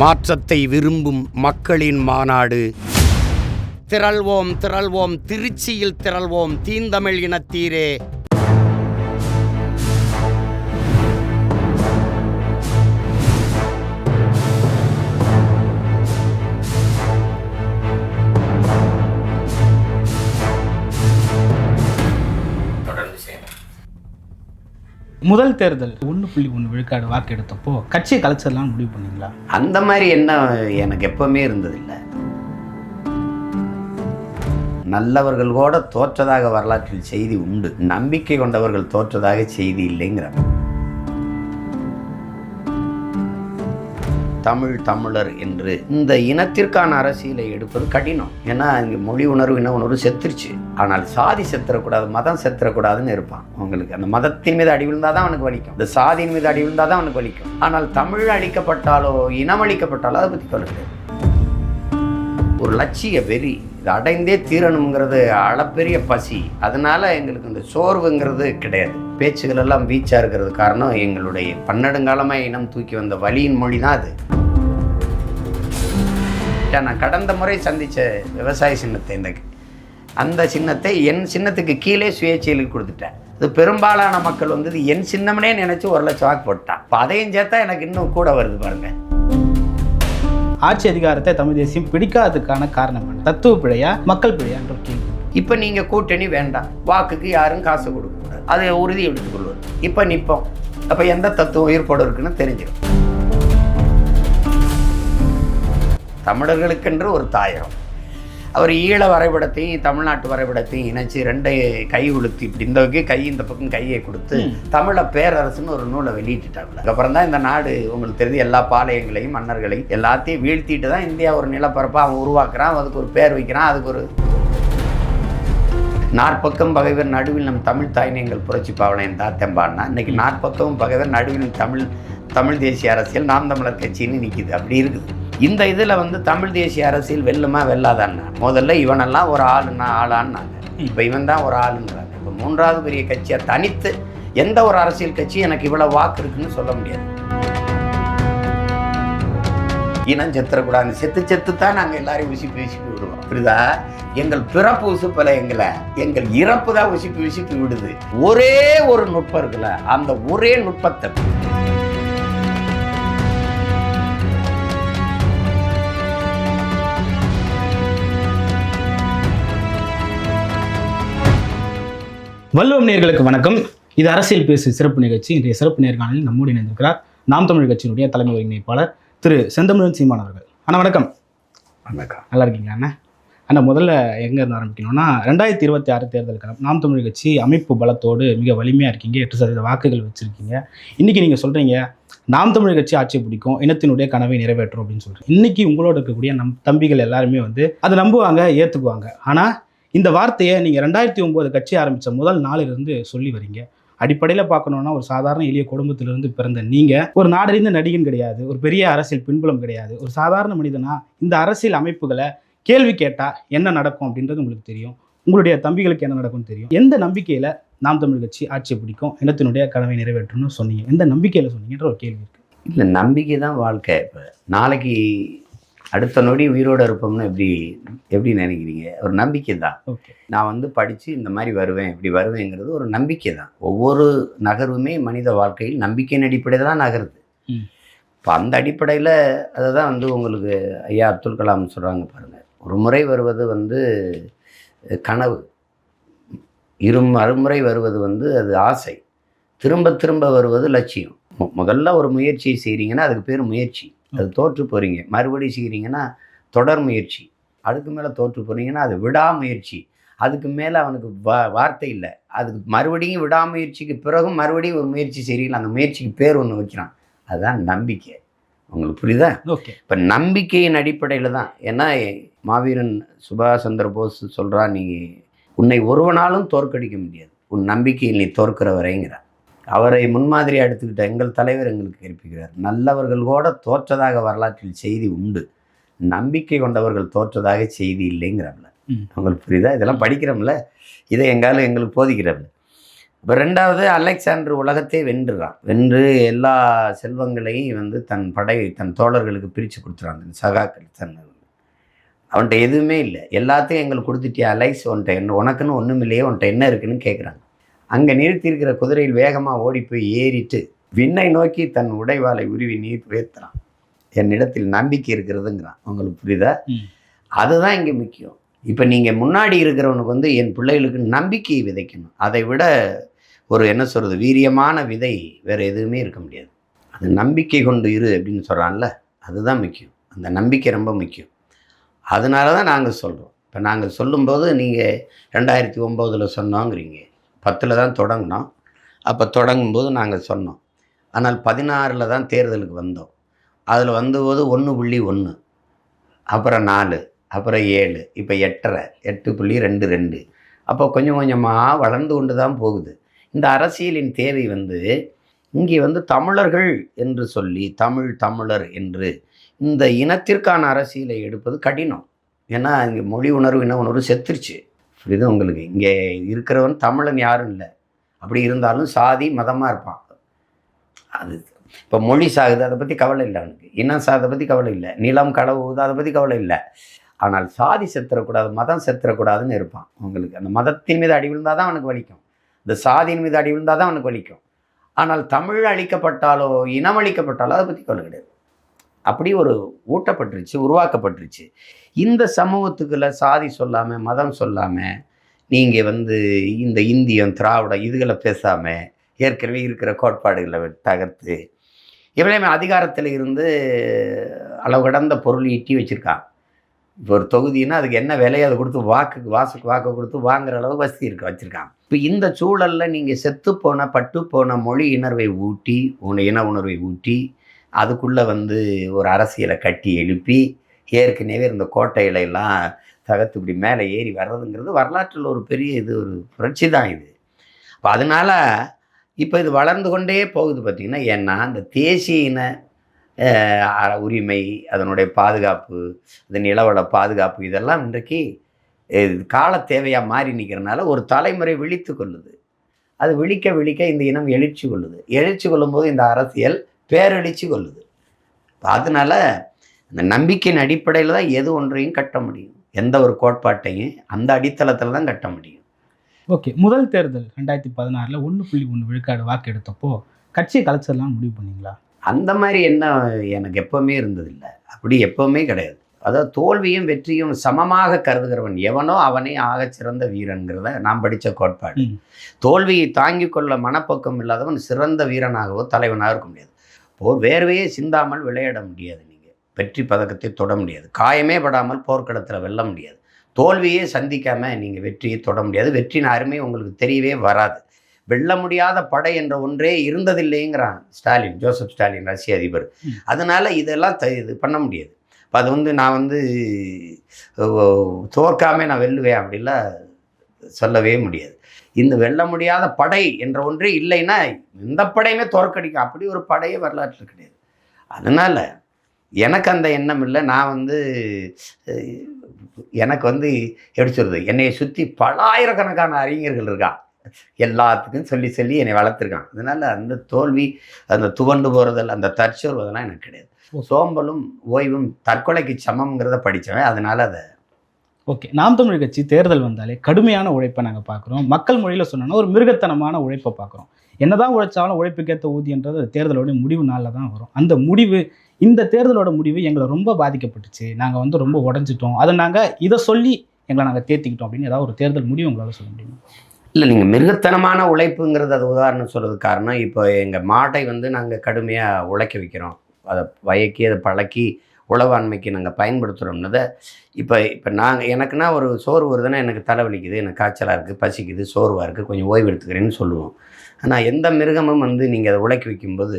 மாற்றத்தை விரும்பும் மக்களின் மாநாடு. திரள்வோம் திரள்வோம் திருச்சியில் திரள்வோம் தீந்தமிழ் இனத்தீரே. முதல் தேர்தல் ஒன்று புள்ளி ஒன்று விழுக்காடு வாக்கு எடுத்தப்போ கட்சியை கலைச்சிடலாம்னு முடிவு பண்ணீங்களா? அந்த மாதிரி என்ன எனக்கு எப்பவுமே இருந்ததில்லை. நல்லவர்கள் கூட தோற்றதாக வரலாற்றில் செய்தி உண்டு. நம்பிக்கை கொண்டவர்கள் தோற்றதாக செய்தி இல்லைங்கிறாங்க. தமிழ் தமிழர் என்று இந்த இனத்திற்கான அரசியலை எடுப்பது கடினம். ஏன்னா இங்கே மொழி உணர்வு இன உணர்வு செத்துருச்சு. ஆனால் சாதி செத்துறக்கூடாது மதம் செத்துறக்கூடாதுன்னு இருப்பான். உங்களுக்கு அந்த மதத்தின் மீது அடி விழுந்தால் தான் அவனுக்கு வலிக்கும். இந்த சாதியின் மீது அடி விழுந்தால் தான் அவனுக்கு வலிக்கும். ஆனால் தமிழ் அழிக்கப்பட்டாலோ இனம் அழிக்கப்பட்டாலோ அதை பற்றி சொல்ல ஒரு லட்சிய வெறி இது அடைந்தே தீரணுங்கிறது அளப்பெரிய பசி. அதனால் எங்களுக்கு இந்த சோர்வுங்கிறது கிடையாது. பேச்சுகள் எல்லாம் வீச்சாக இருக்கிறது காரணம் எங்களுடைய பன்னெடுங்காலமாக இனம் தூக்கி வந்த வலியின் மொழி தான் அது நான் கடந்த முறை சந்தித்த விவசாய சின்னத்தை இந்த அந்த சின்னத்தை என் சின்னத்துக்கு கீழே சுயேட்சைகளுக்கு கொடுத்துட்டேன். இது பெரும்பாலான மக்கள் வந்து என் சின்னம்னே நினச்சி ஒரு லட்சம் வாக்கு போட்டான் இப்போ அதையும் சேர்த்தா எனக்கு இன்னும் கூட வருது பாருங்கள் ஆட்சி அதிகாரத்தை தமிழ் தேசியம் பிடிக்காததுக்கான காரணம் என்ன? தத்துவ பிழையா மக்கள் பிழையான்ற கேள்வி. இப்போ நீங்கள் கூட்டணி வேண்டாம். வாக்குக்கு யாரும் காசு கொடுக்கக்கூடாது அதை உறுதி எடுத்துக்கொள்வது இப்போ நிற்போம் அப்போ எந்த தத்துவம் உயிர்ப்போடு இருக்குன்னு தெரிஞ்சிடும் தமிழர்களுக்கென்று ஒரு தாயகம். அவர் ஈழ வரைபடத்தையும் தமிழ்நாட்டு வரைபடத்தையும் இணைச்சு ரெண்டை கை உளுத்தி இப்படி இந்த பக்கம் கை இந்த பக்கம் கையை கொடுத்து தமிழ பேரரசுன்னு ஒரு நூலை வெளியிட்டுட்டாங்க அதுக்கப்புறம் தான் இந்த நாடு உங்களுக்கு தெரிஞ்சு எல்லா பாளையங்களையும் மன்னர்களையும் எல்லாத்தையும் வீழ்த்திட்டு தான் இந்தியா ஒரு நிலப்பரப்பை அவன் உருவாக்குறான் அதுக்கு ஒரு பேர் வைக்கிறான் அதுக்கு ஒரு நாற்பக்கம் பகைவர் நடுவில் நம் தமிழ் தாய் எங்கள் புரட்சி பாவனையின் தாத்தம்பான்னா இன்னைக்கு நாற்பக்கம் பகைவர் நடுவில் தமிழ் தமிழ் தேசிய அரசியல் நாம் தமிழர் கட்சின்னு நிற்கிது அப்படி இருக்குது. இந்த இதில் வந்து தமிழ் தேசிய அரசியல் வெல்லுமா வெல்லாதான்னா? முதல்ல இவனெல்லாம் ஒரு ஆளுன்னா ஆளான்னாங்க. இப்போ இவன் தான் ஒரு ஆளுன்றாங்க இப்போ மூன்றாவது பெரிய கட்சியை தனித்து எந்த ஒரு அரசியல் கட்சி எனக்கு இவ்வளோ வாக்கு இருக்குன்னு சொல்ல முடியாது. இனம் செத்துறக்கூடாது செத்து செத்து தான் நாங்கள் எல்லாரையும் உசிப்பி உசிப்பி விடுவோம். புரியுதா? எங்கள் பிறப்பு உசுப்பல எங்களை. எங்கள் இறப்பு தான் உசிப்பி உசிப்பி விடுது. ஒரே ஒரு நுட்பம் இருக்குல்ல அந்த ஒரே நுட்பத்தை. வல்லுவம் நேர்களுக்கு வணக்கம். இது அரசியல் பேசு சிறப்பு நிகழ்ச்சி. இன்றைய சிறப்பு நேர்காணலில் நம்மோடு இணைந்திருக்கிறார் நாம் தமிழ் கட்சியினுடைய தலைமை ஒருங்கிணைப்பாளர் திரு செந்தமிழன் சீமான் அவர்கள். அண்ணா வணக்கம். வணக்கம். நல்லா இருக்கீங்களா அண்ணா? அண்ணா முதல்ல எங்கே இருந்து ஆரம்பிக்கணும்னா ரெண்டாயிரத்தி இருபத்தி ஆறு தேர்தல் காலம் நாம் தமிழ் கட்சி அமைப்பு பலத்தோடு மிக வலிமையாக இருக்கீங்க எட்டு சதவீத வாக்குகள் வச்சுருக்கீங்க. இன்றைக்கி நீங்கள் சொல்கிறீங்க நாம் தமிழ் கட்சி ஆட்சி பிடிக்கும் இனத்தினுடைய கனவை நிறைவேற்றும் அப்படின்னு சொல்கிறீங்க இன்றைக்கி உங்களோட இருக்கக்கூடிய நம் தம்பிகள் எல்லாருமே வந்து அதை நம்புவாங்க ஏற்றுக்குவாங்க ஆனால் இந்த வார்த்தையை நீங்கள் ரெண்டாயிரத்தி ஒம்பது கட்சி ஆரம்பித்த முதல் நாளிலிருந்து சொல்லி வரீங்க. அடிப்படையில் பார்க்கணுன்னா ஒரு சாதாரண எளிய குடும்பத்திலிருந்து பிறந்த நீங்கள் ஒரு நாடறிந்த நடிகன் கிடையாது ஒரு பெரிய அரசியல் பின்புலம் கிடையாது ஒரு சாதாரண மனிதனா இந்த அரசியல் அமைப்புகளை கேள்வி கேட்டால் என்ன நடக்கும் அப்படின்றது உங்களுக்கு தெரியும். உங்களுடைய தம்பிகளுக்கு என்ன நடக்கும்னு தெரியும். எந்த நம்பிக்கையில் நாம் தமிழ் கட்சி ஆட்சியை பிடிக்கும் இனத்தினுடைய கனவை நிறைவேற்றணும்னு சொன்னீங்க. எந்த நம்பிக்கையில் சொன்னீங்கன்ற ஒரு கேள்வி இருக்குது இல்லை நம்பிக்கை தான் வாழ்க்கை. இப்போ நாளைக்கு அடுத்த நொடி உயிரோடு இருப்போம்னு எப்படி எப்படி நினைக்கிறீங்க? ஒரு நம்பிக்கை தான். நான் வந்து படித்து இந்த மாதிரி வருவேன் இப்படி வருவேங்கிறது ஒரு நம்பிக்கை தான். ஒவ்வொரு நகர்வுமே மனித வாழ்க்கையில் நம்பிக்கையின் அடிப்படையில் தான் நகருது. இப்போ அந்த அடிப்படையில் அதை தான் வந்து உங்களுக்கு ஐயா அப்துல் கலாம் சொல்கிறாங்க பாருங்கள் ஒரு முறை வருவது வந்து கனவு. இரு மறுமுறை வருவது வந்து அது ஆசை. திரும்ப திரும்ப வருவது லட்சியம். முதல்ல ஒரு முயற்சியை செய்கிறீங்கன்னா அதுக்கு பேர் முயற்சி. அது தோற்று போகிறீங்க மறுபடியும் செய்கிறீங்கன்னா தொடர் முயற்சி. அதுக்கு மேலே தோற்று போகிறீங்கன்னா அது விடாமுயற்சி. அதுக்கு மேலே அவனுக்கு வா வார்த்தை இல்லை. அதுக்கு மறுபடியும் விடாமுயற்சிக்கு பிறகும் மறுபடியும் ஒரு முயற்சி செய்கிறீங்களா அந்த முயற்சிக்கு பேர் ஒன்று வைக்கிறான். அதுதான் நம்பிக்கை. உங்களுக்கு புரியுதா? ஓகே. இப்போ நம்பிக்கையின் அடிப்படையில் தான். ஏன்னா மாவீரன் சுபாஷ் சந்திர போஸ் சொல்கிறா நீ உன்னை ஒருவனாலும் தோற்கடிக்க முடியாது. உன் நம்பிக்கையில் நீ தோற்கிற வரைங்கிறார் அவரை முன்மாதிரியாக எடுத்துக்கிட்ட எங்கள் தலைவர் எங்களுக்கு கற்பிக்கிறார். நல்லவர்கள் கூட தோற்றதாக வரலாற்றில் செய்தி உண்டு. நம்பிக்கை கொண்டவர்கள் தோற்றதாக செய்தி இல்லைங்கிறாங்கள ம். உங்களுக்கு புரியுதா? இதெல்லாம் படிக்கிறோம்ல இதை எங்காலும் எங்களுக்கு போதிக்கிறோம்ல இப்போ ரெண்டாவது அலெக்சாண்டர் உலகத்தை வென்றுறான். வென்று எல்லா செல்வங்களையும் வந்து தன் படை தன் தோழர்களுக்கு பிரித்து கொடுத்துறான். தன் சகாக்கள் தன் அவன்கிட்ட எதுவுமே இல்லை. எல்லாத்தையும் எங்களுக்கு கொடுத்துட்டியா? அலைஸ் உன்ட்ட என்ன உனக்குன்னு ஒன்றும் இல்லையே உன்ட்ட என்ன இருக்குன்னு கேட்குறாங்க அங்கே நிறுத்தியிருக்கிற குதிரையில் வேகமாக ஓடி போய் ஏறிட்டு விண்ணை நோக்கி தன் உடைவாளை உருவி நீர் உயர்த்துறான். என்னிடத்தில் நம்பிக்கை இருக்கிறதுங்கிறான். உங்களுக்கு புரியுதா. அதுதான் இங்கே முக்கியம். இப்போ நீங்கள் முன்னாடி இருக்கிறவனுக்கு வந்து என் பிள்ளைகளுக்கு நம்பிக்கையை விதைக்கணும். அதை விட ஒரு என்ன சொல்கிறது வீரியமான விதை வேறு எதுவுமே இருக்க முடியாது. அது நம்பிக்கை கொண்டு இரு அப்படின்னு சொல்கிறான்ல அதுதான் முக்கியம். அந்த நம்பிக்கை ரொம்ப முக்கியம். அதனால தான் நாங்கள் சொல்கிறோம் இப்போ நாங்கள் சொல்லும்போது நீங்கள் ரெண்டாயிரத்தி ஒம்போதில் சொன்னோங்கிறீங்க. பத்தில் தான் தொடங்கினோம். அப்போ தொடங்கும்போது நாங்கள் சொன்னோம். ஆனால் பதினாறில் தான் தேர்தலுக்கு வந்தோம். அதில் வந்தபோது ஒன்று புள்ளி ஒன்று அப்புறம் நாலு அப்புறம் ஏழு இப்போ எட்டரை எட்டு புள்ளி ரெண்டு ரெண்டு. அப்போ கொஞ்சம் கொஞ்சமாக வளர்ந்து கொண்டு தான் போகுது. இந்த அரசியலின் தேவை வந்து இங்கே வந்து தமிழர்கள் என்று சொல்லி தமிழ் தமிழர் என்று இந்த இனத்திற்கான அரசியலை எடுப்பது கடினம். ஏன்னா இங்கே மொழி உணர்வு இன உணர்வு செத்துருச்சு. இது உங்களுக்கு. இங்கே இருக்கிறவன் தமிழன் யாரும் இல்லை. அப்படி இருந்தாலும் சாதி மதமாக இருப்பான். அது இப்போ மொழி சாகுது அதை பற்றி கவலை இல்லை அவனுக்கு. இனம் சாகுதை பற்றி கவலை இல்லை. நிலம் கடவுது அதை பற்றி கவலை இல்லை. ஆனால் சாதி செத்துறக்கூடாது மதம் செத்துறக்கூடாதுன்னு இருப்பான் உங்களுக்கு அந்த மதத்தின் மீது அடி விழுந்தால் தான் அவனுக்கு வலிக்கும். இந்த சாதியின் மீது அடி விழுந்தால் தான் அவனுக்கு வலிக்கும். ஆனால் தமிழ் அழிக்கப்பட்டாலோ இனம் அழிக்கப்பட்டாலோ அதை பற்றி கவலை கிடையாது. அப்படி ஒரு ஊட்டப்பட்டுருச்சு உருவாக்கப்பட்டுருச்சு. இந்த சமூகத்துக்குள்ள சாதி சொல்லாமல் மதம் சொல்லாமல் நீங்கள் வந்து இந்த இந்தியம் திராவிடம் இதுகளை பேசாமல் ஏற்கனவே இருக்கிற கோட்பாடுகளை தகர்த்து இவனையுமே அதிகாரத்தில் இருந்து அளவு கடந்த பொருள் ஈட்டி வச்சுருக்கான். இப்போ ஒரு தொகுதின்னா அதுக்கு என்ன விலையை அதை கொடுத்து வாக்குக்கு வாசுக்கு வாக்கு கொடுத்து வாங்குற அளவு வசதி இருக்க வச்சுருக்கான். இப்போ இந்த சூழலில் நீங்கள் செத்து போன பட்டு போன மொழி உணர்வை ஊட்டி உன இன உணர்வை ஊட்டி அதுக்குள்ளே வந்து ஒரு அரசியலை கட்டி எழுப்பி ஏற்கனவே இருந்த கோட்டையில எல்லாம் தகர்த்து இப்படி மேலே ஏறி வர்றதுங்கிறது வரலாற்றில் ஒரு பெரிய இது ஒரு புரட்சி தான் இது. அப்போ அதனால் இப்போ இது வளர்ந்து கொண்டே போகுது பார்த்திங்கன்னா ஏன்னா இந்த தேசிய இன உரிமை அதனுடைய பாதுகாப்பு அது நிலவள பாதுகாப்பு இதெல்லாம் இன்றைக்கு கால தேவையாக மாறி நிற்கிறனால ஒரு தலைமுறை விழித்து கொள்ளுது. அது விழிக்க விழிக்க இந்த இனம் எழுச்சி கொள்ளுது. எழுச்சி கொள்ளும்போது இந்த அரசியல் பேரெழுச்சி கொள்ளுது அதனால அந்த நம்பிக்கையின் அடிப்படையில் தான் எது ஒன்றையும் கட்ட முடியும். எந்த ஒரு கோட்பாட்டையும் அந்த அடித்தளத்தில் தான் கட்ட முடியும். ஓகே முதல் தேர்தல் ரெண்டாயிரத்தி பதினாறில் ஒன்று புள்ளி ஒன்று விழுக்காடு வாக்கு எடுத்தப்போ கட்சியை கலைச்சிடலாம் முடிவு பண்ணீங்களா? அந்த மாதிரி என்ன எனக்கு எப்பவுமே இருந்ததில்லை. அப்படி எப்பவுமே கிடையாது. அதாவது தோல்வியும் வெற்றியும் சமமாக கருதுகிறவன் எவனோ அவனே ஆகச் சிறந்த வீரன்கிறத நான் படித்த கோட்பாடு. தோல்வியை தாங்கிக் கொள்ள மனப்பக்கம் இல்லாதவன் சிறந்த வீரனாகவோ தலைவனாக இருக்க முடியாது. போர் வேர்வையே சிந்தாமல் விளையாட முடியாது நீங்கள் வெற்றி பதக்கத்தை தொட முடியாது. காயமே படாமல் போர்க்களத்தில் வெல்ல முடியாது. தோல்வியே சந்திக்காம நீங்கள் வெற்றியை தொட முடியாது. வெற்றியின் அருமை உங்களுக்கு தெரியவே வராது. வெல்ல முடியாத படை என்ற ஒன்றே இருந்ததில்லைங்கிறான் ஸ்டாலின் ஜோசப் ஸ்டாலின் ரஷ்ய அதிபர். அதனால இதெல்லாம் த- இது பண்ண முடியாது. இப்போ அது வந்து நான் வந்து ஓ, தோற்காம நான் வெல்லுவேன் அப்படிலாம் சொல்லவே முடியாது. இந்த வெல்ல முடியாத படை என்ற ஒன்றே இல்லைன்னா எந்த படையுமே தோற்கடிக்கும். அப்படி ஒரு படையே வரலாற்றில் கிடையாது. அதனால் எனக்கு அந்த எண்ணம் இல்லை. நான் வந்து எனக்கு வந்து எப்படி சொல்கிறது என்னை சுற்றி பலாயிரக்கணக்கான அறிஞர்கள் இருக்கான் எல்லாத்துக்கும் சொல்லி சொல்லி என்னை வளர்த்துருக்கான். அதனால் அந்த தோல்வி அந்த துவண்டு போகிறதல் அந்த தற்சோர்வு அதெல்லாம் எனக்கு கிடையாது. சோம்பலும் ஓய்வும் தற்கொலைக்கு சமம்ங்கிறத படித்தவன். அதனால் அதை ஓகே நாம் தமிழ் கட்சி தேர்தல் வந்தாலே கடுமையான உழைப்பை நாங்கள் பார்க்குறோம். மக்கள் மொழியில் சொன்னோன்னா ஒரு மிருகத்தனமான உழைப்பை பார்க்குறோம். என்னதான் உழைச்சாலும் உழைப்புக்கேற்ற ஊதியன்றது அது தேர்தலோட முடிவு நாளில் தான் வரும். அந்த முடிவு இந்த தேர்தலோட முடிவு எங்களை ரொம்ப பாதிக்கப்பட்டுச்சு. நாங்கள் வந்து ரொம்ப உடஞ்சிட்டோம். அதை நாங்கள் இதை சொல்லி எங்களை நாங்கள் தேர்த்திக்கிட்டோம் அப்படின்னு ஏதாவது ஒரு தேர்தல் முடிவு உங்களால் சொல்ல முடியுமா? இல்லை நீங்கள் மிருகத்தனமான உழைப்புங்கிறது அது உதாரணம் சொல்கிறதுக்கு காரணம் இப்போ எங்கள் மாட்டை வந்து நாங்கள் கடுமையாக உழைக்க வைக்கிறோம். அதை வயக்கி அதை பழக்கி உழவாண்மைக்கு நாங்கள் பயன்படுத்துகிறோம்னதை இப்போ இப்போ நாங்கள் எனக்குன்னா ஒரு சோறு வருதுன்னா எனக்கு தலைவலிக்குது எனக்கு காய்ச்சலாக இருக்குது பசிக்குது சோர்வாக இருக்குது கொஞ்சம் ஓய்வு எடுத்துக்கிறேன்னு சொல்லுவோம். ஆனால் எந்த மிருகமும் வந்து நீங்கள் அதை உழைக்கி வைக்கும்போது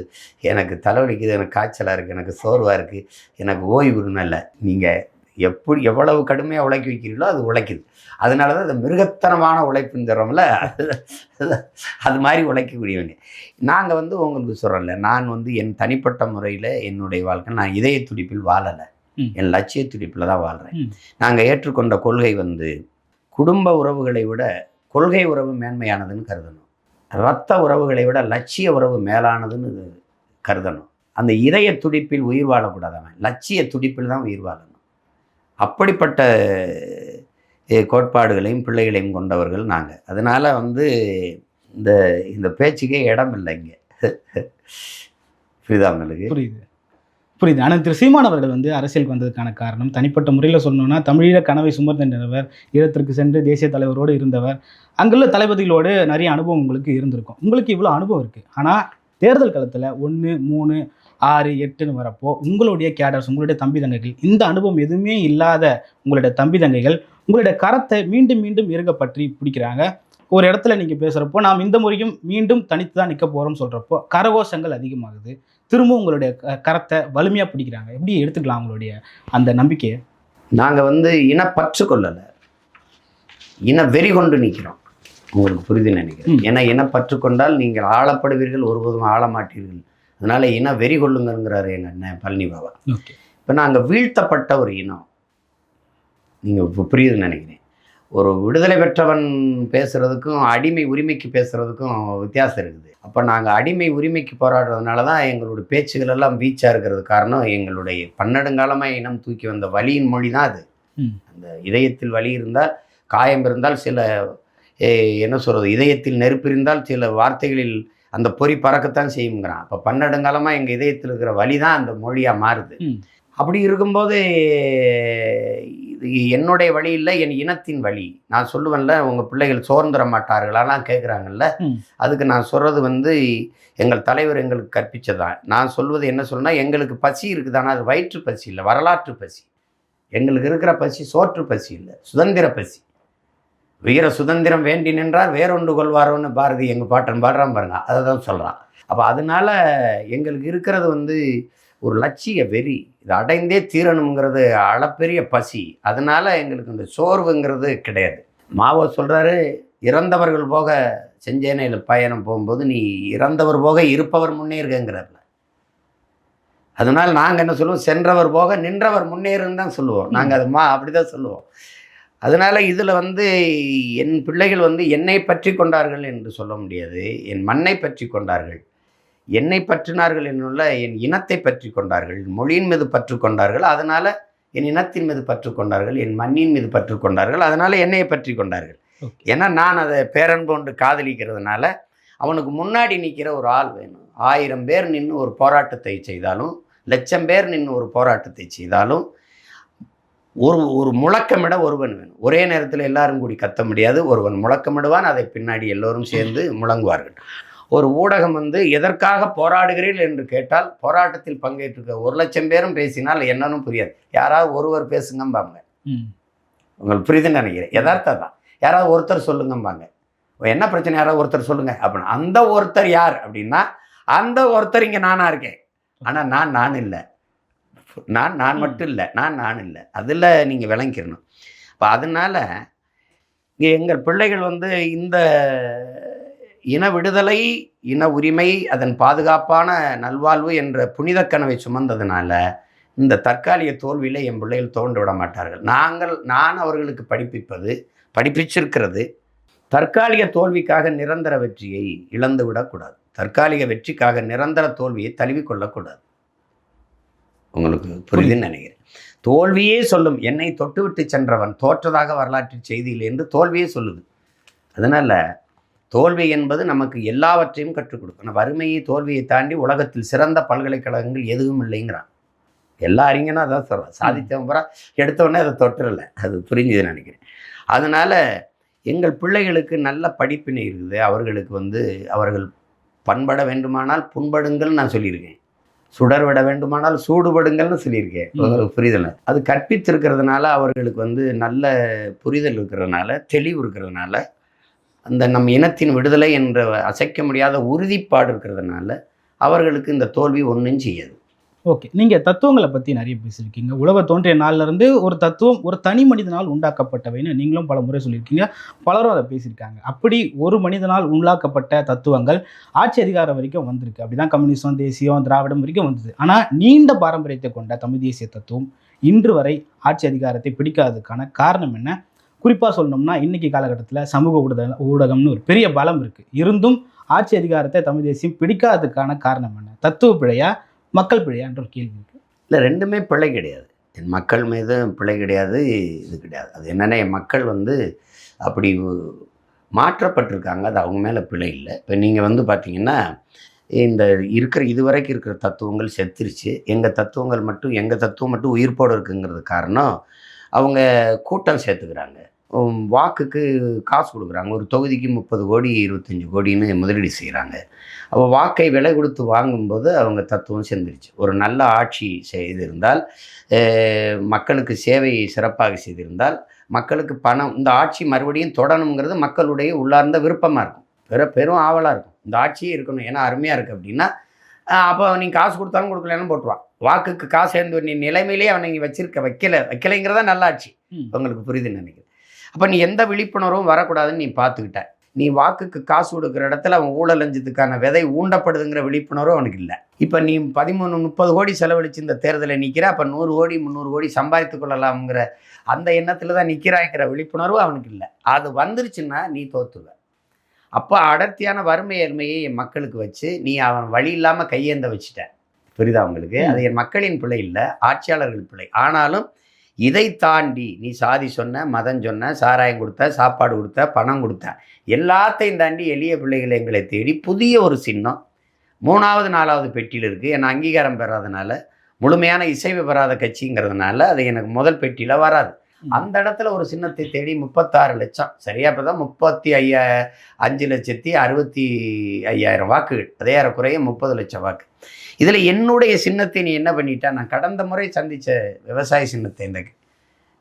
எனக்கு தலைவலிக்குது எனக்கு காய்ச்சலாக இருக்குது எனக்கு சோர்வாக இருக்குது எனக்கு ஓய்வுன்னு இல்லை. நீங்கள் எப்படி எவ்வளவு கடுமையாக உழைக்க வைக்கிறீங்களோ அது உழைக்குது. அதனால தான் அந்த மிருகத்தனமான உழைப்புன்னு சொல்கிறோம்ல அது மாதிரி உழைக்கக்கூடியவங்க. நாங்கள் வந்து உங்களுக்கு சொல்கிறோம்ல நான் வந்து என் தனிப்பட்ட முறையில் என்னுடைய வாழ்க்கை நான் இதய துடிப்பில் வாழலை. என் லட்சிய துடிப்பில் தான் வாழ்கிறேன். நாங்கள் ஏற்றுக்கொண்ட கொள்கை வந்து குடும்ப உறவுகளை விட கொள்கை உறவு மேன்மையானதுன்னு கருதணும். இரத்த உறவுகளை விட லட்சிய உறவு மேலானதுன்னு கருதணும். அந்த இதய துடிப்பில் உயிர் வாழக்கூடாது அவன். லட்சிய துடிப்பில் தான் உயிர் வாழணும். அப்படிப்பட்ட கோட்பாடுகளையும் பிள்ளைகளையும் கொண்டவர்கள் நாங்கள் அதனால் வந்து இந்த இந்த பேச்சுக்கே இடம் இல்லை இங்கே. புரியுதா உங்களுக்கு? புரியுது. புரியுது. ஆனால் திரு சீமான் அவர்கள் வந்து அரசியலுக்கு வந்ததுக்கான காரணம் தனிப்பட்ட முறையில் சொன்னோன்னா தமிழீழ கனவை சுமர்ந்த நின்றவர் ஈழத்திற்கு சென்று தேசிய தலைவரோடு இருந்தவர் அங்குள்ள தளபதிகளோடு நிறைய அனுபவம் உங்களுக்கு இருந்திருக்கும். உங்களுக்கு இவ்வளோ அனுபவம் இருக்குது ஆனால் தேர்தல் காலத்தில் ஒன்று மூணு ஆறு எட்டுன்னு வரப்போ உங்களுடைய கேடர்ஸ் உங்களுடைய தம்பி தங்கைகள் இந்த அனுபவம் எதுவுமே இல்லாத உங்களுடைய தம்பி தங்கைகள் உங்களுடைய கரத்தை மீண்டும் மீண்டும் இறுக பற்றி பிடிக்கிறாங்க. ஒரு இடத்துல நீங்கள் பேசுகிறப்போ நாம் இந்த முறையும் மீண்டும் தனித்து தான் நிற்க போகிறோம்னு சொல்கிறப்போ கரகோஷங்கள் அதிகமாகுது. திரும்ப உங்களுடைய கரத்தை வலிமையாக பிடிக்கிறாங்க. எப்படி எடுத்துக்கலாம் உங்களுடைய அந்த நம்பிக்கையை? நாங்கள் வந்து இனப்பற்று கொள்ளலை இன வெறி கொண்டு நிற்கிறோம் உங்களுக்கு புரிது நினைக்கிறேன். ஏன்னா இனப்பற்று கொண்டால் நீங்கள் ஆளப்படுவீர்கள் ஒருபோதும் ஆள மாட்டீர்கள். அதனால இன வெறி கொள்ளுங்கிறாரு எங்கள் அண்ணன் பழனி பாபா. இப்போ நாங்கள் வீழ்த்தப்பட்ட ஒரு இனம். நீங்கள் இப்போ புரியுதுன்னு நினைக்கிறேன். ஒரு விடுதலை பெற்றவன் பேசுகிறதுக்கும் அடிமை உரிமைக்கு பேசுகிறதுக்கும் வித்தியாசம் இருக்குது. அப்போ நாங்கள் அடிமை உரிமைக்கு போராடுறதுனால தான் எங்களுடைய பேச்சுகள் எல்லாம் வீச்சாக இருக்கிறது காரணம் எங்களுடைய பன்னெடுங்காலமாக இனம் தூக்கி வந்த வலியின் மொழி தான் அது. அந்த இதயத்தில் வலி இருந்தால் காயம் இருந்தால் சில என்ன சொல்கிறது இதயத்தில் நெருப்பு இருந்தால் சில வார்த்தைகளில் அந்த பொறி பறக்கத்தான் செய்யுங்கிறான். அப்போ பன்னெடுங்காலமாக எங்கள் இதயத்தில் இருக்கிற வலி தான் அந்த மொழியாக மாறுது. அப்படி இருக்கும்போது இது என்னுடைய வழி இல்லை என் இனத்தின் வழி. நான் சொல்லுவேன்ல உங்கள் பிள்ளைகள் சோர்ந்துட மாட்டார்களாலாம் கேட்குறாங்கல்ல. அதுக்கு நான் சொல்கிறது வந்து எங்கள் தலைவர் எங்களுக்கு கற்பிச்சதான் நான் சொல்வது என்ன சொல்றேன்னா எங்களுக்கு பசி இருக்குதானா? அது வயிற்று பசி இல்லை வரலாற்று பசி. எங்களுக்கு இருக்கிற பசி சோற்று பசி இல்லை சுதந்திர பசி. வீர சுதந்திரம் வேண்டி நின்றார் வேறொன்று கொள்வாரோன்னு பாரதி எங்கள் பாட்டன் பாடுறான் பாருங்க அதை தான் சொல்கிறான் அப்போ அதனால எங்களுக்கு இருக்கிறது வந்து ஒரு லட்சிய வெறி இது அடைந்தே தீரணுங்கிறது அளப்பெரிய பசி அதனால் எங்களுக்கு இந்த சோர்வுங்கிறது கிடையாது. மாவோ சொல்கிறாரு இறந்தவர்கள் போக செஞ்சேனையில் பயணம் போகும்போது நீ இறந்தவர் போக இருப்பவர் முன்னேறுங்கிறார்ல அதனால் நாங்கள் என்ன சொல்லுவோம் சென்றவர் போக நின்றவர் முன்னேறுன்னு தான் சொல்லுவோம். நாங்கள் அது மா அப்படி தான் சொல்லுவோம். அதனால் இதில் வந்து என் பிள்ளைகள் வந்து என்னை பற்றி கொண்டார்கள் என்று சொல்ல முடியாது. என் மண்ணை பற்றி கொண்டார்கள். என்னை பற்றினார்கள் என்னுள்ள என் இனத்தை பற்றி கொண்டார்கள். மொழியின் மீது பற்று கொண்டார்கள். அதனால் என் இனத்தின் மீது பற்று கொண்டார்கள். என் மண்ணின் மீது பற்று கொண்டார்கள். அதனால் என்னையை பற்றி கொண்டார்கள். ஏன்னா நான் அதை பேரன்பு கொண்டு காதலிக்கிறதுனால அவனுக்கு முன்னாடி நிற்கிற ஒரு ஆள் வேணும். ஆயிரம் பேர் நின்று ஒரு போராட்டத்தை செய்தாலும் லட்சம் பேர் நின்று ஒரு போராட்டத்தை செய்தாலும் ஒரு ஒரு முழக்கமிட ஒருவன் வேணும். ஒரே நேரத்தில் எல்லாரும் கூடி கத்த முடியாது. ஒருவன் முழக்கமிடுவான் அதை பின்னாடி எல்லோரும் சேர்ந்து முழங்குவார்கள். ஒரு ஊடகம் வந்து எதற்காக போராடுகிறீர்கள் என்று கேட்டால் போராட்டத்தில் பங்கேற்றுக்க ஒரு லட்சம் பேரும் பேசினால் என்னன்னு புரியாது. யாராவது ஒருவர் பேசுங்கம்பாங்க. உங்களுக்கு புரியுதுன்னு நினைக்கிறேன். யதார்த்தம் தான் யாராவது ஒருத்தர் சொல்லுங்கம்பாங்க. என்ன பிரச்சனை? யாராவது ஒருத்தர் சொல்லுங்க. அப்படின்னு அந்த ஒருத்தர் யார் அப்படின்னா அந்த ஒருத்தர் இங்கே நானா இருக்கேன். ஆனால் நான் நான் இல்லை. நான் நான் மட்டும் இல்லை. நான் நான் இல்லை. அதில் நீங்கள் விளங்கிக்கிறணும் அப்போ அதனால இங்கே எங்கள் பிள்ளைகள் வந்து இந்த இன விடுதலை இன உரிமை அதன் பாதுகாப்பான நல்வாழ்வு என்ற புனித கனவை சுமந்ததுனால இந்த தற்காலிக தோல்வியில் என் பிள்ளைகள் தோண்டு விட மாட்டார்கள். நாங்கள் நான் அவர்களுக்கு படிப்பிப்பது படிப்பிச்சிருக்கிறது தற்காலிக தோல்விக்காக நிரந்தர வெற்றியை இழந்து விடக்கூடாது தற்காலிக வெற்றிக்காக நிரந்தர தோல்வியை தழுவிக்கொள்ளக்கூடாது. உங்களுக்கு புரியுதுன்னு நினைக்கிறேன். தோல்வியே சொல்லும். என்னை தொட்டுவிட்டு சென்றவன் தோற்றதாக வரலாற்று செய்தியில் என்று தோல்வியே சொல்லுது. அதனால் தோல்வி என்பது நமக்கு எல்லாவற்றையும் கற்றுக் கொடுக்கும். வறுமையை தோல்வியை தாண்டி உலகத்தில் சிறந்த பல்கலைக்கழகங்கள் எதுவும் இல்லைங்கிறான். எல்லா அறிஞனும் அதான் சொல்கிறான் சாதித்தவன் பூரா எடுத்த உடனே அதை தொட்டுறல. அது புரிஞ்சுதுன்னு நினைக்கிறேன். அதனால் எங்கள் பிள்ளைகளுக்கு நல்ல படிப்பினை இருக்குது. அவர்களுக்கு வந்து அவர்கள் பண்பட வேண்டுமானால் புண்படுங்கள் நான் சொல்லியிருக்கேன். சுடர் விட வேண்டுமானால் சூடுபடுங்கள்னு சொல்லியிருக்கேன் புரிதல். அது கற்பித்திருக்கிறதுனால அவர்களுக்கு வந்து நல்ல புரிதல் இருக்கிறதுனால தெளிவு இருக்கிறதுனால அந்த நம் இனத்தின் விடுதலை என்ற அசைக்க முடியாத உறுதிப்பாடு இருக்கிறதுனால அவர்களுக்கு இந்த தோல்வி ஒன்றும் செய்யாது. ஓகே. நீங்கள் தத்துவங்களை பற்றி நிறைய பேசியிருக்கீங்க. உலக தோன்றிய நாள்லேருந்து ஒரு தத்துவம் ஒரு தனி மனிதனால் உண்டாக்கப்பட்டவைன்னு நீங்களும் பல முறை சொல்லியிருக்கீங்க. பலரும் அதை பேசியிருக்காங்க. அப்படி ஒரு மனிதனால் உண்டாக்கப்பட்ட தத்துவங்கள் ஆட்சி அதிகாரம் வரைக்கும் வந்திருக்கு. அப்படிதான் கம்யூனிசம் தேசியம் திராவிடம் வரைக்கும் வந்தது. ஆனால் நீண்ட பாரம்பரியத்தை கொண்ட தமிழ் தேசிய தத்துவம் இன்று வரை ஆட்சி அதிகாரத்தை பிடிக்காததுக்கான காரணம் என்ன? குறிப்பாக சொல்லணும்னா இன்றைக்கி காலகட்டத்தில் சமூக ஊடக ஊடகம்னு ஒரு பெரிய பலம் இருக்குது இருந்தும் ஆட்சி அதிகாரத்தை தமிழ் தேசியம் பிடிக்காததுக்கான காரணம் என்ன? தத்துவ பிழையாக மக்கள் பிழையா என்ற ஒரு கேள்வி இருக்குது இல்லை ரெண்டுமே பிழை கிடையாது. என் மக்கள் மீதும் பிழை கிடையாது இது கிடையாது. அது என்னென்னா என் மக்கள் வந்து அப்படி மாற்றப்பட்டிருக்காங்க. அது அவங்க மேலே பிழை இல்லை. இப்போ நீங்கள் வந்து பார்த்தீங்கன்னா இந்த இருக்கிற இதுவரைக்கும் இருக்கிற தத்துவங்கள் செத்துருச்சு. எங்கள் தத்துவங்கள் மட்டும் எங்கள் தத்துவம் மட்டும் உயிர்ப்போடு இருக்குங்கிறது காரணம் அவங்க கூட்டம் சேர்த்துக்கிறாங்க. வாக்குக்கு காசு கொடுக்குறாங்க. ஒரு தொகுதிக்கு முப்பது கோடி இருபத்தஞ்சி கோடின்னு முதலீடு செய்கிறாங்க. அப்போ வாக்கை விலை கொடுத்து வாங்கும்போது அவங்க தத்துவம் செஞ்சிருச்சு ஒரு நல்ல ஆட்சி செய்திருந்தால் மக்களுக்கு சேவை சிறப்பாக செய்திருந்தால் மக்களுக்கு பணம் இந்த ஆட்சி மறுபடியும் தொடரணுங்கிறது மக்களுடைய உள்ளார்ந்த விருப்பமாக இருக்கும். பெற பெரும் ஆவலாக இருக்கும். இந்த ஆட்சியே இருக்கணும். ஏன்னா அருமையாக இருக்குது அப்படின்னா அப்போ நீ காசு கொடுத்தாலும் கொடுக்கலன்னு போட்டுருவான். வாக்குக்கு காசு சேர்ந்து நீ நிலைமையிலேயே அவனை வச்சிருக்க வைக்கல வைக்கலைங்கிறதா நல்ல ஆட்சி. ம். உங்களுக்கு புரியுதுன்னு நினைக்கிறேன். அப்போ நீ எந்த விழிப்புணர்வும் வரக்கூடாதுன்னு நீ பார்த்துக்கிட்ட. நீ வாக்குக்கு காசு கொடுக்குற இடத்துல அவன் ஊழல் லஞ்சத்துக்கான விதை ஊண்டப்படுதுங்கிற விழிப்புணர்வு அவனுக்கு இல்லை. இப்போ நீ பதிமூணு முப்பது கோடி செலவழிச்சு இந்த தேர்தலில் நிற்கிற அப்போ நூறு கோடி முந்நூறு கோடி சம்பாதித்து கொள்ளலாம்ங்கிற அந்த எண்ணத்தில் தான் நிற்கிறாய்ங்கிற விழிப்புணர்வு அவனுக்கு இல்லை. அது வந்துருச்சுன்னா நீ தோத்துவ அப்போ அடர்த்தியான வறுமை ஏழ்மையை என் மக்களுக்கு வச்சு நீ அவன் வழி இல்லாமல் கையேந்த வச்சுட்ட. புரியுதா உங்களுக்கு? அது என் மக்களின் பிழை இல்லை ஆட்சியாளர்கள் பிழை. ஆனாலும் இதை தாண்டி நீ சாதி சொன்ன மதம் சொன்ன சாராயம் கொடுத்த சாப்பாடு கொடுத்த பணம் கொடுத்த எல்லாத்தையும் தாண்டி எளிய பிள்ளைகள் எங்களை தேடி புதிய ஒரு சின்னம். மூணாவது நாலாவது பெட்டியில் இருக்குது என்னை அங்கீகாரம் பெறாதனால முழுமையான இசைவு பெறாத கட்சிங்கிறதுனால அது எனக்கு முதல் பெட்டியில் வராது. அந்த இடத்துல ஒரு சின்னத்தை தேடி முப்பத்தாறு லட்சம். சரியா? இப்போ தான் முப்பத்தி ஐயா அஞ்சு லட்சத்தி அறுபத்தி ஐயாயிரம் வாக்குகள் அதே குறைய முப்பது லட்சம் வாக்கு. இதில் என்னுடைய சின்னத்தை நீ என்ன பண்ணிட்டா? நான் கடந்த முறை சந்தித்த விவசாய சின்னத்தை இந்த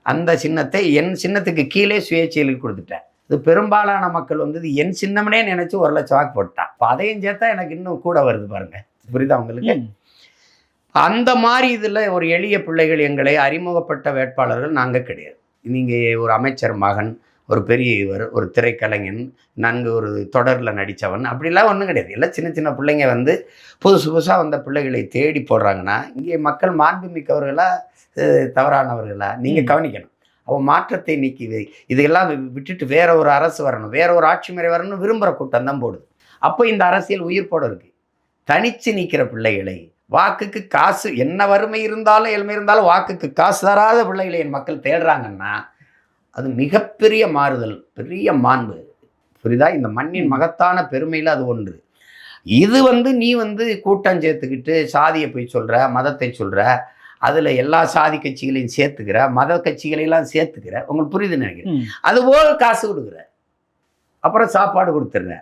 அந்த சின்னத்தை என் சின்னத்துக்கு கீழே சுயேட்சையில் கொடுத்துட்டேன். இது பெரும்பாலான மக்கள் வந்து இது என் சின்னம்னே நினைச்சு ஒரு லட்சம் வாக்கு போட்டான். இப்போ அதையும் சேர்த்தா எனக்கு இன்னும் கூட வருது பாருங்க. புரியுதா உங்களுக்கு. அந்த மாதிரி இதில் ஒரு எளிய பிள்ளைகள் எங்களை அறிமுகப்பட்ட வேட்பாளர்கள் நாங்கள் கிடையாது. நீங்கள் ஒரு அமைச்சர் மகன் ஒரு பெரிய இவர் ஒரு திரைக்கலைஞன் நன்கு ஒரு தொடரில் நடித்தவன் அப்படிலாம் ஒன்றும் கிடையாது. எல்லாம் சின்ன சின்ன பிள்ளைங்க வந்து புதுசு புதுசாக வந்த பிள்ளைகளை தேடி போடுறாங்கன்னா இங்கே மக்கள் மாண்பு மிக்கவர்களா அஹ், தவறானவர்களா நீங்கள். கவனிக்கணும். அவன் மாற்றத்தை நீக்கி இதெல்லாம் விட்டுட்டு வேற ஒரு அரசு வரணும். வேற ஒரு ஆட்சி முறை வரணும்னு விரும்புகிற கூட்டம் தான் போடுது. அப்போ இந்த அரசியல் உயிர் போட இருக்கு. தனிச்சு நிற்கிற பிள்ளைகளை வாக்குக்கு காசு என்ன வறுமை இருந்தாலும் ஏழ்மை இருந்தாலும் வாக்குக்கு காசு தராத பிள்ளைகளை என் மக்கள் தேடுறாங்கன்னா அது மிகப்பெரிய மாறுதல் பெரிய மாண்பு. புரியுதா? இந்த மண்ணின் மகத்தான பெருமையில் அது ஒன்று. இது வந்து நீ வந்து கூட்டம் சேர்த்துக்கிட்டு சாதியை போய் சொல்கிற மதத்தை சொல்கிற அதில் எல்லா சாதி கட்சிகளையும் சேர்த்துக்கிற மத கட்சிகளையெல்லாம் சேர்த்துக்கிற உங்களுக்கு புரியுதுன்னு நினைக்கிறேன். அதுபோல் காசு கொடுக்குற. அப்புறம் சாப்பாடு கொடுத்துட்ற.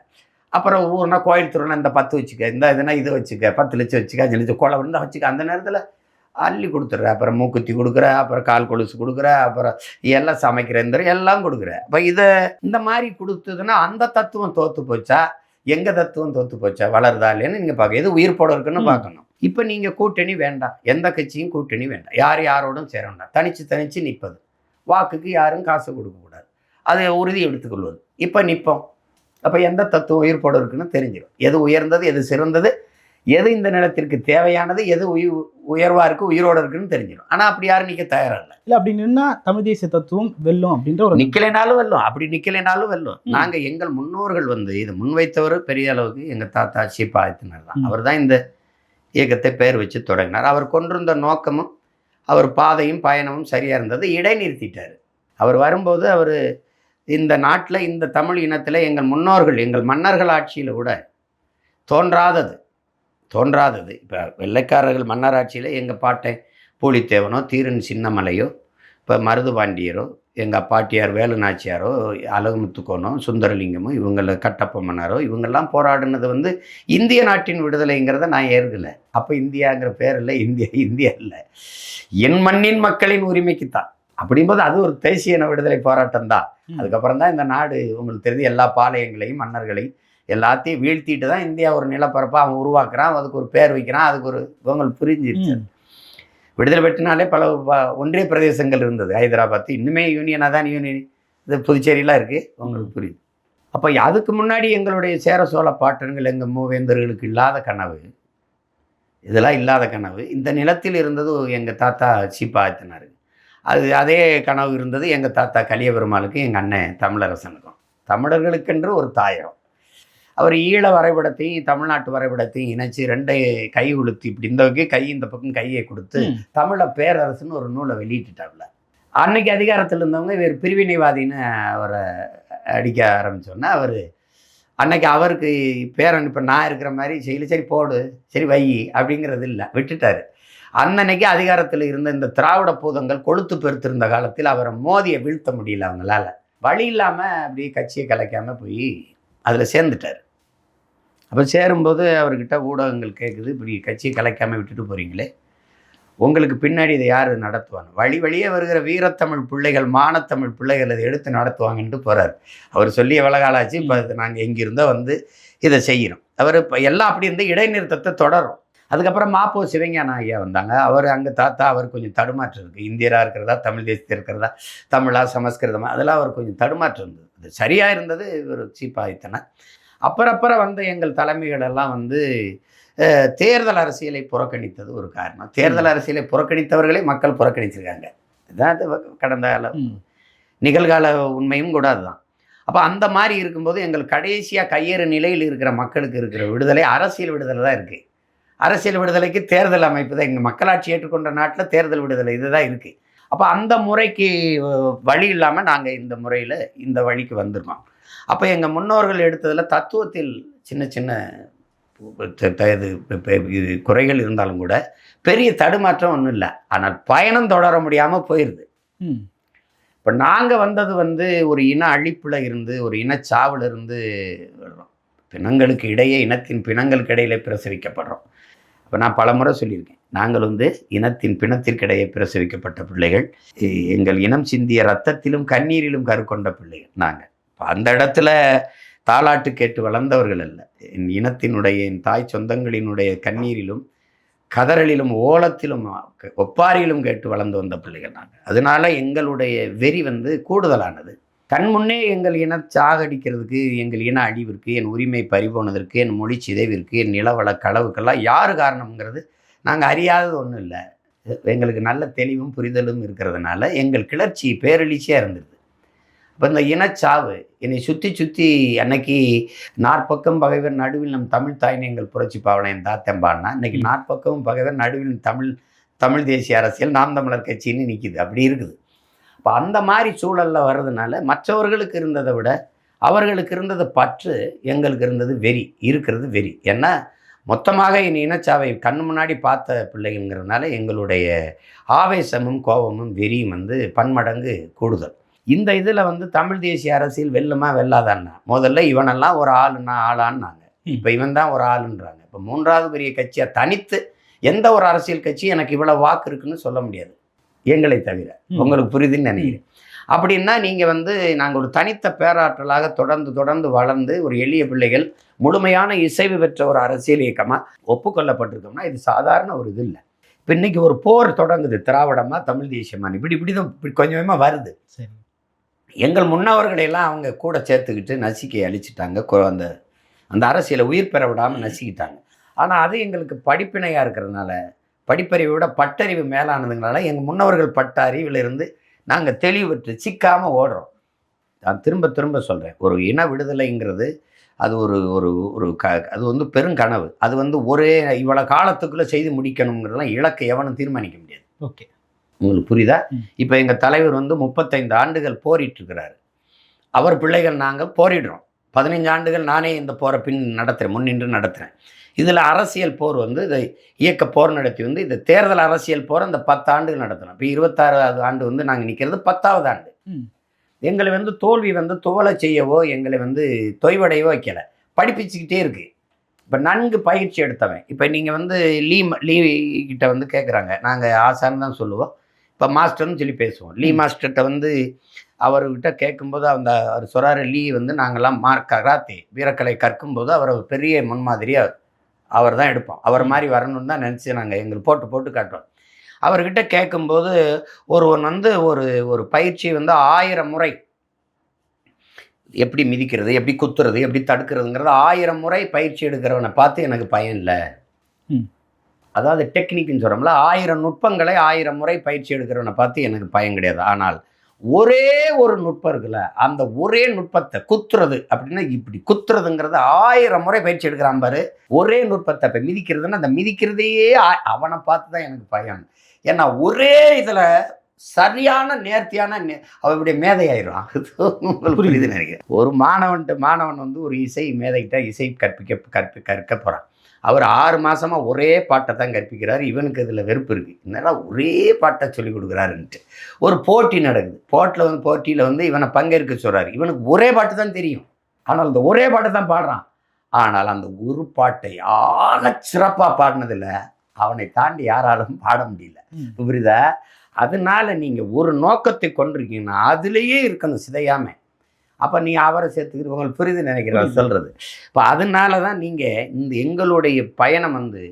அப்புறம் ஊர்னா கோயில் திருவிழா இந்த பத்து வச்சுக்க இந்த இதுனா இது வச்சுக்க பத்து லட்சம் வச்சுக்க அஞ்சு லட்சம் கொலை இருந்தால் வச்சுக்க. அந்த நேரத்தில் அள்ளி கொடுத்துட்ற அப்புறம் மூக்குத்தி கொடுக்குற அப்புறம் கால் கொலுசு கொடுக்குற அப்புறம் எல்லாம் சமைக்கிற இந்த எல்லாம் கொடுக்குற. அப்போ இதை இந்த மாதிரி கொடுத்ததுன்னா அந்த தத்துவம் தோத்து போச்சா? எங்க தத்துவம் தோத்து போச்சா? வளருதா இல்லைன்னு நீங்கள் பார்க்க எது உயிர் போட இருக்குன்னு. பார்க்கணும். இப்போ நீங்கள் கூட்டணி வேண்டாம். எந்த கட்சியும் கூட்டணி வேண்டாம். யார் யாரோடும் சேர வேண்டாம். தனிச்சு தனிச்சு நிற்பது வாக்குக்கு யாரும் காசு கொடுக்கக்கூடாது. அதை உறுதி எடுத்துக்கொள்வது. இப்போ நிற்போம் அப்போ எந்த தத்துவம் உயிர் போட இருக்குன்னு தெரிஞ்சிடும். எது உயர்ந்தது எது சிறந்தது எது இந்த நிலத்திற்கு தேவையானது எது உயிர் உயர்வாக இருக்குது உயிரோடு இருக்குன்னு தெரிஞ்சிடும். ஆனால் அப்படி யாரும் நிற்க தயாராக இல்லை. இல்ல அப்படி நின்னா தமிழ் தேசிய தத்துவம் வெல்லும் அப்படின்ற ஒரு நிக்கலைனாலும் வெல்லும். அப்படி நிக்கலைனாலும் வெல்லும். ம். நாங்க எங்கள் முன்னோர்கள் வந்து இது முன்வைத்தவர் பெரிய அளவுக்கு எங்க தாத்தா சீப்பா ஆயத்தினர் தான். அவர் தான் இந்த இயக்கத்தை பெயர் வச்சு தொடங்கினார். அவர் கொண்டிருந்த நோக்கமும் அவர் பாதையும் பயணமும் சரியா இருந்தது. இடைநிறுத்திட்டார். அவர் வரும்போது அவர் இந்த நாட்டில் இந்த தமிழ் இனத்தில் எங்கள் முன்னோர்கள் எங்கள் மன்னர்கள் ஆட்சியில் கூட தோன்றாதது. தோன்றாதது. இப்போ வெள்ளைக்காரர்கள் மன்னர் ஆட்சியில் எங்கள் பாட்டை பூலித்தேவனோ தீரன் சின்னமலையோ இப்போ மருதுபாண்டியரோ எங்கள் பாட்டியார் வேலு நாச்சியாரோ அழகுமுத்துக்கோனோ சுந்தரலிங்கமோ இவங்கள கட்டப்ப மன்னரோ இவங்கெல்லாம் போராடினது வந்து இந்திய நாட்டின் விடுதலைங்கிறத நான் ஏற்கலை. அப்போ இந்தியாங்கிற பேர் இல்லை இந்தியா இந்தியா இல்லை. என் மண்ணின் மக்களின் உரிமைக்கு தான் அப்படிங்கும்போது அது ஒரு தேசிய இன விடுதலை போராட்டம் தான். அதுக்கப்புறம் தான் இந்த நாடு உங்களுக்கு தெரிஞ்சு எல்லா பாளையங்களையும் மன்னர்களையும் எல்லாத்தையும் வீழ்த்திட்டு தான் இந்தியா ஒரு நிலப்பரப்பை அவன் உருவாக்குறான் அதுக்கு ஒரு பேர் வைக்கிறான் அதுக்கு ஒரு உங்களுக்கு புரிஞ்சிருச்சு. விடுதலை பெற்றினாலே பல ஒன்றிய பிரதேசங்கள் இருந்தது. ஹைதராபாத் இன்னுமே யூனியனாக தான் யூனியன் இது புதுச்சேரிலாம் இருக்குது உங்களுக்கு புரியுது. அப்போ அதுக்கு முன்னாடி எங்களுடைய சேர சோழ பாட்டன்கள் எங்கள் மூவேந்தர்களுக்கு இல்லாத கனவு இதெல்லாம் இல்லாத கனவு இந்த நிலத்தில் இருந்தது எங்கள் தாத்தா சீப்பாத்தினார் அது அதே கனவு இருந்தது எங்கள் தாத்தா கலிய பெருமாளுக்கும் எங்கள் அண்ணன் தமிழரசனுக்கும். தமிழர்களுக்கென்று ஒரு தாயம் அவர் ஈழ வரைபடத்தையும் தமிழ்நாட்டு வரைபடத்தையும் இணைச்சு ரெண்டை கை உளுத்தி இப்படி இந்த பக்கம் கை இந்த பக்கம் கையை கொடுத்து. தமிழ பேரரசுன்னு ஒரு நூலை வெளியிட்டுட்டாப்ல அன்னைக்கு அதிகாரத்தில் இருந்தவங்க இவர் பிரிவினைவாதின்னு அவரை அடிக்க ஆரம்பிச்சோன்னா அவர் அன்னைக்கு அவருக்கு பேரன் இப்போ நான் இருக்கிற மாதிரி சரி சரி போடு சரி வை அப்படிங்கிறது இல்லை விட்டுட்டாரு. அன்னன்னைக்கு அதிகாரத்தில் இருந்த இந்த திராவிட பூதங்கள் கொளுத்து பெருத்திருந்த காலத்தில் அவரை மோதியை வீழ்த்த முடியல அவங்களால. வழி இல்லாமல் அப்படியே கட்சியை கலைக்காமல் போய் அதில் சேர்ந்துட்டார். அப்போ சேரும்போது அவர்கிட்ட ஊடகங்கள் கேட்குது இப்படி கட்சியை கலைக்காமல் விட்டுட்டு போகிறீங்களே உங்களுக்கு பின்னாடி இதை யார் நடத்துவாங்க? வழி வழியே வருகிற வீரத்தமிழ் பிள்ளைகள் மானத்தமிழ் பிள்ளைகள் இதை எடுத்து நடத்துவாங்கன்ட்டு போகிறார் அவர் சொல்லி எவ்வளோ இப்போ நாங்கள் எங்கிருந்தோ வந்து இதை செய்கிறோம் அவர் இப்போ எல்லாம் அப்படி இருந்து இடைநிறுத்தத்தை தொடரும். அதுக்கப்புறம் மாப்போ சிவஞான ஐயா வந்தாங்க. அவர் அங்கே தாத்தா அவர் கொஞ்சம் தடுமாற்றம் இருக்குது இந்தியராக இருக்கிறதா தமிழ் தேசத்தில் இருக்கிறதா தமிழா சமஸ்கிருதமா அதெல்லாம் அவர் கொஞ்சம் தடுமாற்றம் இருந்தது. அது சரியாக இருந்தது இவர் சீப்பாயித்தனை அப்புறம் வந்த எங்கள் தலைமைகள் எல்லாம் வந்து தேர்தல் அரசியலை புறக்கணித்தது ஒரு காரணம். தேர்தல் அரசியலை புறக்கணித்தவர்களை மக்கள் புறக்கணிச்சிருக்காங்க. இதுதான் அது கடந்த கால. நிகழ்கால உண்மையும் கூட அதுதான். அப்போ அந்த மாதிரி இருக்கும்போது எங்கள் கடைசியாக கையேறு நிலையில் இருக்கிற மக்களுக்கு இருக்கிற விடுதலை அரசியல் விடுதலை தான் இருக்குது அரசியல் விடுதலைக்கு தேர்தல் அமைப்பு தான். எங்கள் மக்களாட்சி ஏற்றுக்கொண்ட நாட்டில் தேர்தல் விடுதலை இதுதான் இருக்குது அப்போ அந்த முறைக்கு வழி இல்லாமல் நாங்கள் இந்த முறையில் இந்த வழிக்கு வந்திருக்கோம். அப்போ எங்கள் முன்னோர்கள் எடுத்ததில் தத்துவத்தில் சின்ன சின்ன இது குறைகள் இருந்தாலும் கூட பெரிய தடுமாற்றம் ஒன்றும் இல்லை. ஆனால் பயணம் தொடர முடியாமல் போயிடுது. இப்போ நாங்கள் வந்தது வந்து ஒரு இன அழிப்பில் இருந்து ஒரு இனச்சாவில் இருந்து பிணங்களுக்கு இடையே இனத்தின் பிணங்களுக்கு இடையிலே பிரசவிக்கப்படுறோம். இப்போ நான் பலமுறை சொல்லியிருக்கேன். நாங்கள் வந்து இனத்தின் பிணத்திற்கிடையே பிரசவிக்கப்பட்ட பிள்ளைகள். எங்கள் இனம் சிந்திய ரத்தத்திலும் கண்ணீரிலும் கருக்கொண்ட பிள்ளைகள் நாங்கள். அந்த இடத்துல தாலாட்டு கேட்டு வளர்ந்தவர்கள் அல்ல. என் இனத்தினுடைய என் தாய் சொந்தங்களினுடைய கண்ணீரிலும் கதறலிலும் ஓலத்திலும் ஒப்பாரியிலும் கேட்டு வளர்ந்து வந்த பிள்ளைகள் நாங்கள். அதனால எங்களுடைய வெறி வந்து கூடுதலானது. கண் முன்னே எங்கள் இன சாகடிக்கிறதுக்கு எங்கள் இன அழிவிற்கு என் உரிமை பறிபோனதற்கு என் மொழி சிதைவிற்கு என் நிலவள களவுக்கெல்லாம் யார் காரணம்ங்கிறது நாங்கள் அறியாதது ஒன்றும் இல்லை. எங்களுக்கு நல்ல தெளிவும் புரிதலும் இருக்கிறதுனால எங்கள் கிளர்ச்சி பேரெழுச்சியாக இருந்தது. இப்போ இந்த இனச்சாவு என்னை சுற்றி சுற்றி அன்னைக்கு நாற்பக்கம் பகைவர் நடுவில் நம் தமிழ் தாய்னு எங்கள் புரட்சி பாவனை என் தாத்தம்பான்னா இன்னைக்கு. நாற்பக்கமும் பகைவர் நடுவில் தமிழ் தமிழ் தேசிய அரசியல் நாம் தமிழர் கட்சின்னு நிற்கிது அப்படி இருக்குது. இப்போ அந்த மாதிரி சூழலில் வர்றதுனால மற்றவர்களுக்கு இருந்ததை விட அவர்களுக்கு இருந்தது பற்று எங்களுக்கு இருந்தது வெறி இருக்கிறது வெறி. ஏன்னா மொத்தமாக என் இனச்சாவை கண்ணு முன்னாடி பார்த்த பிள்ளைங்கிறதுனால எங்களுடைய ஆவேசமும் கோபமும் வெறியும் வந்து பன்மடங்கு கூடுதல். இந்த இதில் வந்து தமிழ் தேசிய அரசியல் வெல்லுமா வெல்லாதான்னா? முதல்ல இவனெல்லாம் ஒரு ஆளுன்னா ஆளான்னாங்க. இப்போ இவன் தான் ஒரு ஆளுன்றாங்க. இப்போ மூன்றாவது பெரிய கட்சியாக தனித்து எந்த ஒரு அரசியல் கட்சி எனக்கு இவ்வளோ வாக்கு இருக்குன்னு சொல்ல முடியாது. எங்களை தவிர. உங்களுக்கு புரியுதுன்னு நினைக்கிறேன். அப்படின்னா நீங்கள் வந்து நாங்கள் ஒரு தனித்த பேராற்றலாக தொடர்ந்து தொடர்ந்து வளர்ந்து ஒரு எளிய பிள்ளைகள் முழுமையான இசைவு பெற்ற ஒரு அரசியல் இயக்கமாக ஒப்புக்கொள்ளப்பட்டிருக்கோம்னா இது சாதாரண ஒரு இது இல்லை. இப்போ இன்னைக்கு ஒரு போர் தொடங்குது திராவிடமா தமிழ் தேசியமா இப்படி இப்படி தான் இப்படி கொஞ்சம் கொஞ்சமாக வருது. சரி. எங்கள் முன்னவர்களை எல்லாம் அவங்க கூட சேர்த்துக்கிட்டு நசுக்கி அழிச்சிட்டாங்க. அந்த அந்த அரசியலை உயிர் பெற விடாமல் நசுக்கிட்டாங்க. ஆனால் அது எங்களுக்கு படிப்பினையாக இருக்கிறதுனால படிப்பறிவை விட பட்டறிவு மேலானதுங்களால எங்கள் முன்னவர்கள் பட்ட அறிவிலிருந்து நாங்கள் தெளிவு பெற்று சிக்காமல் ஓடுறோம். நான் திரும்ப திரும்ப சொல்கிறேன் ஒரு இன விடுதலைங்கிறது அது ஒரு ஒரு ஒரு க அது வந்து பெருங்கனவு. அது வந்து ஒரே இவ்வளோ காலத்துக்குள்ளே செய்து முடிக்கணுங்கிறதெல்லாம் இலக்கை எவனும் தீர்மானிக்க முடியாது. ஓகே. உங்களுக்கு புரியுதா. இப்போ எங்கள் தலைவர் வந்து முப்பத்தைந்து ஆண்டுகள் போரிட்டு இருக்கிறாரு அவர் பிள்ளைகள் நாங்கள் போரிடுறோம். பதினைஞ்சு ஆண்டுகள் நானே இந்த போரை பின் நடத்துகிறேன் முன்னின்று நடத்துகிறேன் இதில் அரசியல் போர் வந்து இதை இயக்க போர் நடத்தி வந்து இந்த தேர்தல் அரசியல் போர் அந்த பத்து ஆண்டுகள் நடத்தணும். இப்போ இருபத்தாறாவது ஆண்டு வந்து நாங்கள் நிற்கிறது பத்தாவது ஆண்டு. எங்களை வந்து தோல்வி வந்து துவலை செய்யவோ எங்களை வந்து தொய்வடையவோ வைக்கல. படிப்பிச்சுக்கிட்டே இருக்கு. இப்போ நன்கு பயிற்சி எடுத்தவன். இப்போ நீங்கள் வந்து லீ லீ கிட்ட வந்து கேட்குறாங்க. நாங்கள் ஆசான்னு தான் சொல்லுவோம். இப்போ மாஸ்டர்னு சொல்லி பேசுவோம். லீ. மாஸ்டர்கிட்ட வந்து அவர்கிட்ட கேட்கும்போது அந்த அவர் சொல்கிறாரு லீ வந்து நாங்கள்லாம் மார்க் கராத்தே வீரக்கலை கற்கும்போது அவர் பெரிய முன்மாதிரியாக அவர் தான் எடுப்போம். அவர் மாதிரி வரணும்னு தான் நினச்சி நாங்கள் எங்களுக்கு போட்டு போட்டு காட்டுறோம். அவர்கிட்ட கேட்கும்போது ஒருவன் வந்து ஒரு ஒரு பயிற்சி வந்து ஆயிரம் முறை. எப்படி மிதிக்கிறது எப்படி குத்துறது எப்படி தடுக்கிறதுங்கிறது ஆயிரம் முறை பயிற்சி எடுக்கிறவனை பார்த்து எனக்கு பயன் இல்லை. அதாவது டெக்னிக்னு சொல்கிறோம்ல ஆயிரம் நுட்பங்களை ஆயிரம் முறை பயிற்சி எடுக்கிறவனை பார்த்து எனக்கு பயன் கிடையாது. ஆனால் ஒரே ஒரு நுட்பம் இருக்குல்ல அந்த ஒரே நுட்பத்தை குத்துறது அப்படின்னா இப்படி. குத்துறதுங்கிறது ஆயிரம் முறை பயிற்சி எடுக்கிறான் பாரு. ஒரே நுட்பத்தை இப்போ மிதிக்கிறதுன்னா அந்த மிதிக்கிறதையே அவனை பார்த்து தான் எனக்கு பயம். ஏன்னா ஒரே இதில் சரியான நேர்த்தியான அது உங்களுக்கு புரியுது. நினைக்கிறேன். ஒரு மாணவன்ட்டு மாணவன் வந்து ஒரு இசை மேதைகிட்ட இசை கற்பிக்க கற்பி கற்க போகிறான் அவர் ஆறு மாசமா ஒரே பாட்டை தான் கற்பிக்கிறார். இவனுக்கு இதில் வெறுப்பு இருக்குது என்னடா ஒரே பாட்டை சொல்லி கொடுக்குறாருன்ட்டு. ஒரு போட்டி நடக்குது. போட்டில் வந்து போட்டியில் வந்து இவனை பங்கேற்க சொல்கிறாரு இவனுக்கு ஒரே பாட்டு தான் தெரியும். ஆனால் அந்த ஒரே பாட்டை தான் பாடுறான். ஆனால் அந்த ஒரு பாட்டை ஆக சிறப்பாக பாடினதில் அவனை தாண்டி யாராலும் பாட முடியல. புரியுதா? அதனால நீங்கள் ஒரு நோக்கத்தை கொண்டிருக்கீங்கன்னா அதுலேயே இருக்கணும் சிதையாம. அப்போ நீ அவரை சேர்த்துக்கிட்டு உங்களுக்கு புரியுது நினைக்கிறேன். சொல்கிறது இப்போ அதனால தான் நீங்கள் இந்த எங்களுடைய பயணம் வந்து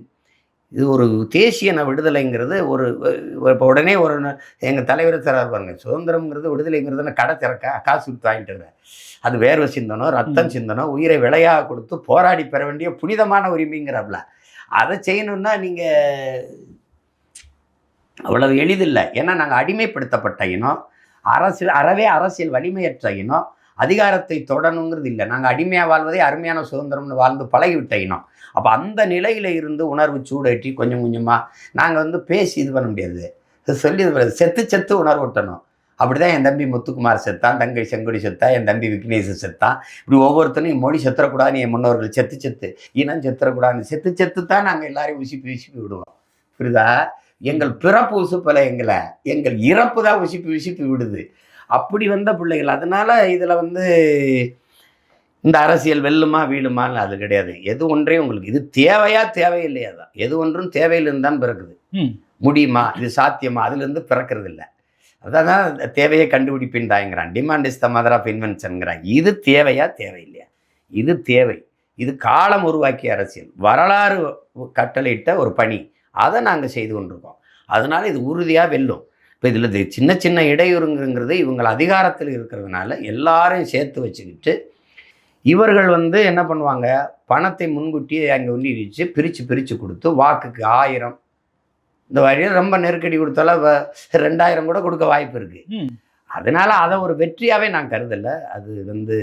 இது ஒரு தேசிய ந- விடுதலைங்கிறது ஒரு இப்போ உடனே ஒரு எங்கள் தலைவர் தரார் பாருங்க சுதந்திரம்ங்கிறது விடுதலைங்கிறது நான் கடை திறக்க காசு கொடுத்து வாங்கிட்டு அது வேர்வை சிந்தனம் ரத்தம் சிந்தனம் உயிரை விலையாக கொடுத்து போராடி பெற வேண்டிய புனிதமான உரிமைங்கிறப்பல அதை செய்யணும்னா நீங்கள் அவ்வளவு எளிதில்லை. ஏன்னா நாங்கள் அடிமைப்படுத்தப்பட்ட இனம் அரசியல் அறவே அரசியல் வலிமையற்ற இனம். அதிகாரத்தை தொடணுங்கிறது இல்லை. நாங்கள் அடிமையாக வாழ்வதே அருமையான சுதந்திரம்னு வாழ்ந்து பழகிவிட்ட இனம். அப்போ அந்த நிலையில் இருந்து உணர்வு சூடேற்றி கொஞ்சம் கொஞ்சமாக நாங்கள் வந்து பேசி இது பண்ண முடியாது. சொல்லி இது பண்ண- செத்து செத்து உணர்வூட்டணும் அப்படி தான் என் தம்பி முத்துக்குமார் செத்தான் தங்கை செங்கொடி செத்தான் என் தம்பி விக்னேஷன் செத்தான். இப்படி ஒவ்வொருத்தனையும் மொழி செத்துறக்கூடாதுன்னு என் முன்னோர்கள் செத்து செத்து இனம் செத்துறக்கூடாதுன்னு செத்து செத்து தான் நாங்கள் எல்லாரையும் உசிப்பி உசிப்பி விடுவோம். புரியுதா? எங்கள் பிறப்பு உசுப்பலை எங்களை. எங்கள் இறப்பு தான் உசிப்பி உசிப்பி விடுது. அப்படி வந்த பிள்ளைகள். அதனால இதில் வந்து இந்த அரசியல் வெல்லுமா வீழுமான்னு அது கிடையாது. எது ஒன்றையும் உங்களுக்கு இது தேவையா தேவையில்லையா தான். எது ஒன்றும் தேவையிலிருந்து தான் பிறக்குது. முடியுமா இது சாத்தியமா அதுலேருந்து பிறக்கிறது இல்லை. அதான் தான் தேவையை கண்டுபிடிப்பின் தாங்கிறான் demand is the mother of இன்வென்ஷனுங்கிறான் இது தேவையா தேவையில்லையா? இது தேவை. இது காலம் உருவாக்கிய அரசியல். வரலாறு கட்டளையிட்ட ஒரு பணி. அதை நாங்கள் செய்து கொண்டிருக்கோம். அதனால இது உறுதியாக வெல்லும். இப்போ இதில் சின்ன சின்ன இடையூறுங்கிறது இவங்க அதிகாரத்தில் இருக்கிறதுனால எல்லாரையும் சேர்த்து வச்சுக்கிட்டு இவர்கள் வந்து என்ன பண்ணுவாங்க? பணத்தை முன்கூட்டியே அங்கே உன்னிடிச்சு பிரித்து பிரித்து கொடுத்து வாக்குக்கு ஆயிரம். இந்த வழியில் ரொம்ப நெருக்கடி கொடுத்தாலும் ரெண்டாயிரம் கூட கொடுக்க வாய்ப்பு இருக்குது. அதனால அதை ஒரு வெற்றியாகவே நான் கருதலை. அது வந்து